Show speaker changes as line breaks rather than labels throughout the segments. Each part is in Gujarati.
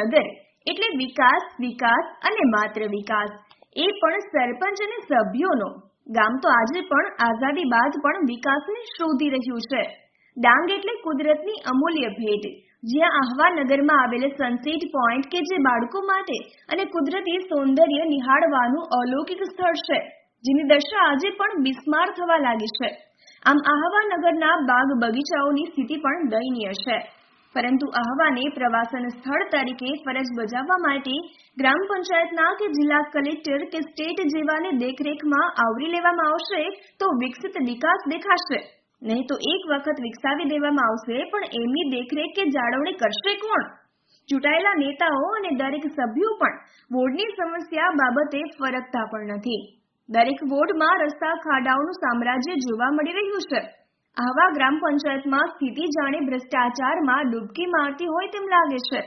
નગર એટલે વિકાસ વિકાસ અને માત્ર વિકાસ. એ પણ સરપંચ અને સભ્યોનો. ગામ તો આજે પણ આઝાદી બાદ પણ વિકાસને શોધી રહ્યું છે. ડાંગ એટલે કુદરતની અમૂલ્ય ભેટ. જ્યાં આહવા નગરમાં આવેલ સનસેટ પોઈન્ટ કે જે બાળકો માટે અને કુદરતી સૌંદર્ય નિહાળવાનું અલૌકિક સ્થળ છે, જેની દશા આજે પણ બિસ્માર થવા લાગી છે. આમ આહવા નગરના બાગ બગીચાઓની સ્થિતિ પણ દયનીય છે. પરંતુ આહવાને પ્રવાસન સ્થળ તરીકે ફરજ બજાવવા માટે ગ્રામ પંચાયતના કે જિલ્લા કલેક્ટર કે સ્ટેટ જેવાને દેખરેખમાં આવરી લેવામાં આવશે તો વિકસિત વિકાસ દેખાશે. નહીં તો એક વખત વિકસાવી દેવામાં આવશે, પણ એમની દેખરેખ કે જાળવણી કરશે કોણ? ચૂંટાયેલા નેતાઓ અને દરેક સભ્યો પણ વોર્ડની સમસ્યા બાબતે ફરકતા પણ નથી. દરેક વોર્ડમાં રસ્તા, ખાડાઓનું સામ્રાજ્ય જોવા મળી રહ્યું છે. આવા ગ્રામ પંચાયતમાં સ્થિતિ જાણે ભ્રષ્ટાચારમાં ડૂબકી મારતી હોય તેમ લાગે છે.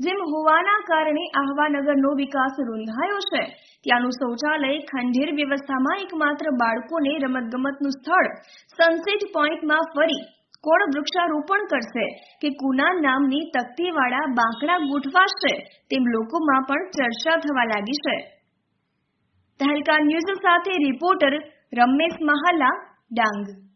જેમ હોવાના કારણે આહવા નગરનો વિકાસ રૂંધાયો છે, ત્યાંનું શૌચાલય, ખંડેર વ્યવસ્થામાં એકમાત્ર બાળકોને રમતગમતનું સ્થળ સનસેટ પોઈન્ટમાં ફરી કોળ વૃક્ષારોપણ કરશે કે કુના નામની તકતીવાળા બાંકડા ગોઠવાશે તેમ લોકોમાં પણ ચર્ચા થવા લાગી છે. તહેલકા ન્યૂઝ સાથે રિપોર્ટર રમેશ મહાલા, ડાંગ.